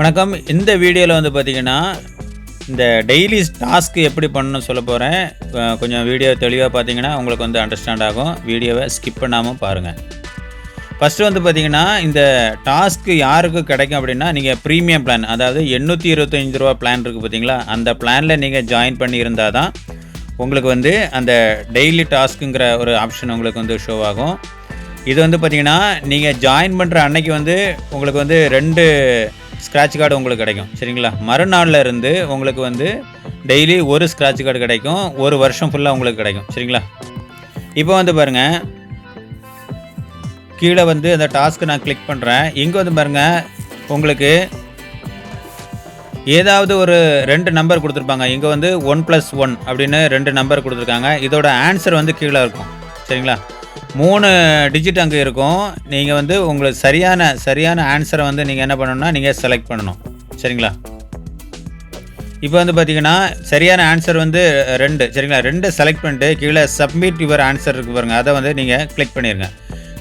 வணக்கம். இந்த வீடியோவில் வந்து பார்த்தீங்கன்னா இந்த டெய்லி டாஸ்க் எப்படி பண்ணணும்னு சொல்ல போகிறேன் கொஞ்சம் வீடியோ தெளிவாக பார்த்தீங்கன்னா உங்களுக்கு வந்து அண்டர்ஸ்டாண்ட் ஆகும். வீடியோவை ஸ்கிப் பண்ணாமல் பாருங்கள் ஃபஸ்ட்டு வந்து பார்த்தீங்கன்னா இந்த டாஸ்க்கு யாருக்கு கிடைக்கும் அப்படின்னா நீங்கள் ப்ரீமியம் பிளான் அதாவது எண்ணூற்றி இருபத்தஞ்சி ரூபா பிளான் இருக்குது பார்த்தீங்களா அந்த பிளானில் நீங்கள் ஜாயின் பண்ணியிருந்தால் தான் உங்களுக்கு வந்து அந்த டெய்லி டாஸ்க்குங்கிற ஒரு ஆப்ஷன் உங்களுக்கு வந்து ஷோ ஆகும். இது வந்து பார்த்தீங்கன்னா நீங்கள் ஜாயின் பண்ணுற அன்னைக்கு வந்து உங்களுக்கு வந்து ரெண்டு ஸ்க்ராட்ச் கார்டு உங்களுக்கு கிடைக்கும். சரிங்களா? மறுநாளில் இருந்து உங்களுக்கு வந்து டெய்லி ஒரு ஸ்க்ராட்ச் கார்டு கிடைக்கும். ஒரு வருஷம் ஃபுல்லாக உங்களுக்கு கிடைக்கும். சரிங்களா? இப்போ வந்து பாருங்கள் கீழே வந்து அந்த டாஸ்க்கு நான் கிளிக் பண்ணுறேன் இங்கே வந்து பாருங்கள் உங்களுக்கு ஏதாவது ஒரு ரெண்டு நம்பர் கொடுத்துருப்பாங்க. இங்கே வந்து ஒன் ப்ளஸ் ஒன் அப்படின்னு ரெண்டு நம்பர் கொடுத்துருக்காங்க. இதோட ஆன்சர் வந்து கீழே இருக்கும். சரிங்களா? மூணு டிஜிட் அங்கே இருக்கும். நீங்கள் வந்து உங்களுக்கு சரியான சரியான ஆன்சரை வந்து நீங்கள் என்ன பண்ணணும்னா நீங்கள் செலக்ட் பண்ணணும். சரிங்களா? இப்போ வந்து பார்த்தீங்கன்னா சரியான ஆன்சர் வந்து ரெண்டு சரிங்களா? ரெண்டு செலக்ட் பண்ணிட்டு கீழே சப்மிட் யுவர் ஆன்சர் இருக்கு பாருங்கள் அதை வந்து நீங்கள் கிளிக் பண்ணிடுங்க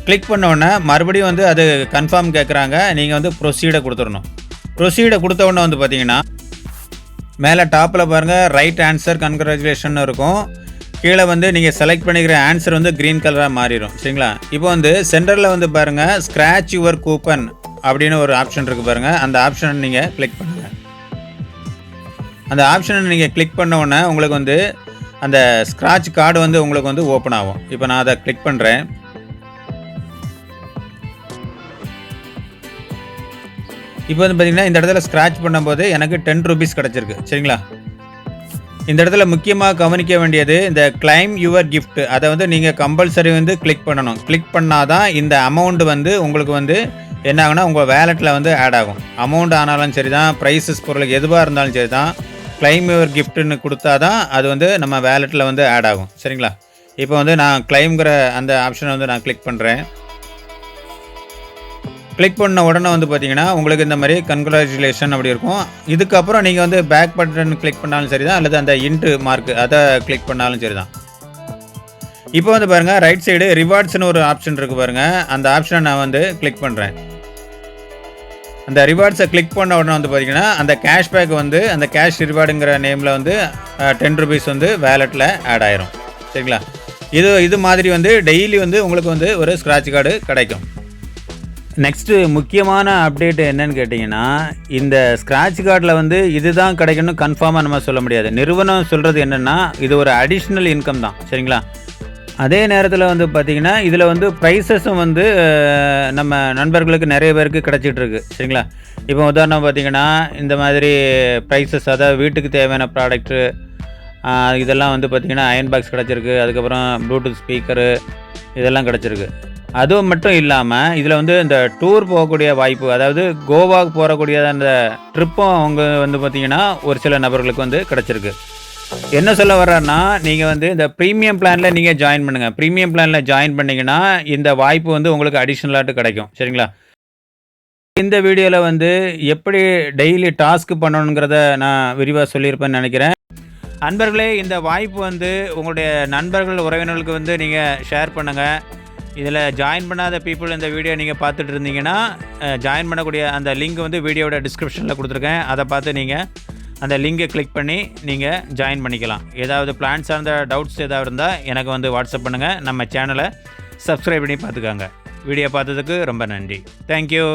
கிளிக் பண்ண உடனே மறுபடியும் வந்து அது கன்ஃபார்ம் கேட்குறாங்க நீங்கள் வந்து ப்ரொசீடை கொடுத்துடணும். ப்ரொசீடை கொடுத்த உடனே வந்து பார்த்தீங்கன்னா மேலே டாப்பில் பாருங்கள் ரைட் ஆன்சர் கன்க்ராச்சுலேஷன் இருக்கும். கீழே வந்து நீங்கள் செலக்ட் பண்ணிக்கிற ஆன்சர் வந்து க்ரீன் கலராக மாறிடும் சரிங்களா? இப்போ வந்து சென்டரில் வந்து பாருங்கள் ஸ்க்ராச் யுவர் கூப்பன் அப்படின்னு ஒரு ஆப்ஷன் இருக்குது பாருங்கள் அந்த ஆப்ஷனை நீங்கள் கிளிக் பண்ணுங்கள் அந்த ஆப்ஷனை நீங்கள் கிளிக் பண்ணோடனே உங்களுக்கு வந்து அந்த ஸ்க்ராட்ச் கார்டு வந்து உங்களுக்கு வந்து ஓப்பன் ஆகும். இப்போ நான் அதை கிளிக் பண்ணுறேன் இப்போ வந்து பார்த்தீங்கன்னா இந்த இடத்துல ஸ்க்ராட்ச் பண்ணும்போது எனக்கு டென் ருபீஸ் கிடச்சிருக்கு. சரிங்களா? இந்த இடத்துல முக்கியமாக கவனிக்க வேண்டியது இந்த கிளைம் யுவர் கிஃப்ட் அதை வந்து நீங்கள் கம்பல்சரி வந்து கிளிக் பண்ணணும். கிளிக் பண்ணால் தான் இந்த அமௌண்ட் வந்து உங்களுக்கு வந்து என்ன ஆகுனா உங்கள் வேலெட்டில் வந்து ஆட் ஆகும். அமௌண்ட் ஆனாலும் சரி தான் ப்ரைஸஸ் பொருளுக்கு எதுவாக இருந்தாலும் சரி தான் கிளைம் யுவர் கிஃப்ட்டுன்னு கொடுத்தா தான் அது வந்து நம்ம வேலெட்டில் வந்து ஆட் ஆகும். சரிங்களா? இப்போ வந்து நான் கிளைம்ங்கிற அந்த ஆப்ஷனை வந்து நான் கிளிக் பண்ணுறேன் கிளிக் பண்ண உடனே வந்து பார்த்தீங்கன்னா உங்களுக்கு இந்த மாதிரி கங்க்ராச்சுலேஷன் அப்படி இருக்கும். இதுக்கப்புறம் நீங்கள் வந்து பேக் பட்டன் கிளிக் பண்ணாலும் சரி தான் அல்லது அந்த இன்ட்டு மார்க் அதை கிளிக் பண்ணாலும் சரி தான் இப்போ வந்து பாருங்கள் ரைட் சைடு ரிவார்ட்ஸ்னு ஒரு ஆப்ஷன் இருக்குது பாருங்கள் அந்த ஆப்ஷனை நான் வந்து கிளிக் பண்ணுறேன் அந்த ரிவார்ட்ஸை கிளிக் பண்ண உடனே வந்து பார்த்தீங்கன்னா அந்த கேஷ்பேக் வந்து அந்த கேஷ் ரிவார்டுங்கிற நேமில் வந்து டென் ருபீஸ் வந்து வேலெட்டில் ஆட் ஆயிரும். சரிங்களா? இது இது மாதிரி வந்து டெய்லி வந்து உங்களுக்கு வந்து ஒரு ஸ்க்ராட்ச் கார்டு கிடைக்கும். நெக்ஸ்ட்டு முக்கியமான அப்டேட் என்னன்னு கேட்டிங்கன்னா இந்த ஸ்க்ராட்ச் கார்டில் வந்து இதுதான் கிடைக்கணும் கன்ஃபார்மாக நம்ம சொல்ல முடியாது. நிறுவனம் சொல்கிறது என்னென்னா இது ஒரு அடிஷ்னல் இன்கம் தான். சரிங்களா? அதே நேரத்தில் வந்து பார்த்திங்கன்னா இதில் வந்து ப்ரைஸஸும் வந்து நம்ம நண்பர்களுக்கு நிறைய பேருக்கு கிடச்சிட்ருக்கு சரிங்களா? இப்போ உதாரணம் பார்த்திங்கன்னா இந்த மாதிரி ப்ரைஸஸ் அதாவது வீட்டுக்கு தேவையான ப்ராடக்ட்டு இதெல்லாம் வந்து பார்த்திங்கன்னா அயன் பாக்ஸ் கிடச்சிருக்கு. அதுக்கப்புறம் ப்ளூடூத் ஸ்பீக்கரு இதெல்லாம் கிடச்சிருக்கு. அதுவும் மட்டும் இல்லாமல் இதில் வந்து இந்த டூர் போகக்கூடிய வாய்ப்பு அதாவது கோவாவுக்கு போகக்கூடிய அந்த ட்ரிப்பும் அவங்க வந்து பார்த்திங்கன்னா ஒரு சில நபர்களுக்கு வந்து கிடச்சிருக்கு. என்ன சொல்ல வர்றேன்னா நீங்கள் வந்து இந்த ப்ரீமியம் பிளானில் நீங்கள் ஜாயின் பண்ணுங்கள் ப்ரீமியம் பிளானில் ஜாயின் பண்ணிங்கன்னா இந்த வாய்ப்பு வந்து உங்களுக்கு அடிஷ்னலாட்டு கிடைக்கும். சரிங்களா? இந்த வீடியோவில் வந்து எப்படி டெய்லி டாஸ்க் பண்ணணுங்கிறத நான் விரிவாக சொல்லியிருப்பேன்னு நினைக்கிறேன். அன்பர்களே இந்த வாய்ப்பு வந்து உங்களுடைய நண்பர்கள் உறவினர்களுக்கு வந்து நீங்கள் ஷேர் பண்ணுங்கள் இதில் ஜாயின் பண்ணாத பீப்புள் இந்த வீடியோ நீங்கள் பார்த்துட்டு இருந்தீங்கன்னா ஜாயின் பண்ணக்கூடிய அந்த லிங்க் வந்து வீடியோட டிஸ்கிரிப்ஷனில் கொடுத்துருக்கேன். அதை பார்த்து நீங்கள் அந்த லிங்கை கிளிக் பண்ணி நீங்கள் ஜாயின் பண்ணிக்கலாம். ஏதாவது பிளான் சார்ந்த டவுட்ஸ் ஏதாவது இருந்தால் எனக்கு வந்து வாட்ஸ்அப் பண்ணுங்கள் நம்ம சேனலை சப்ஸ்கிரைப் பண்ணி பார்த்துக்காங்க. வீடியோ பார்த்ததுக்கு ரொம்ப நன்றி. தேங்க்யூ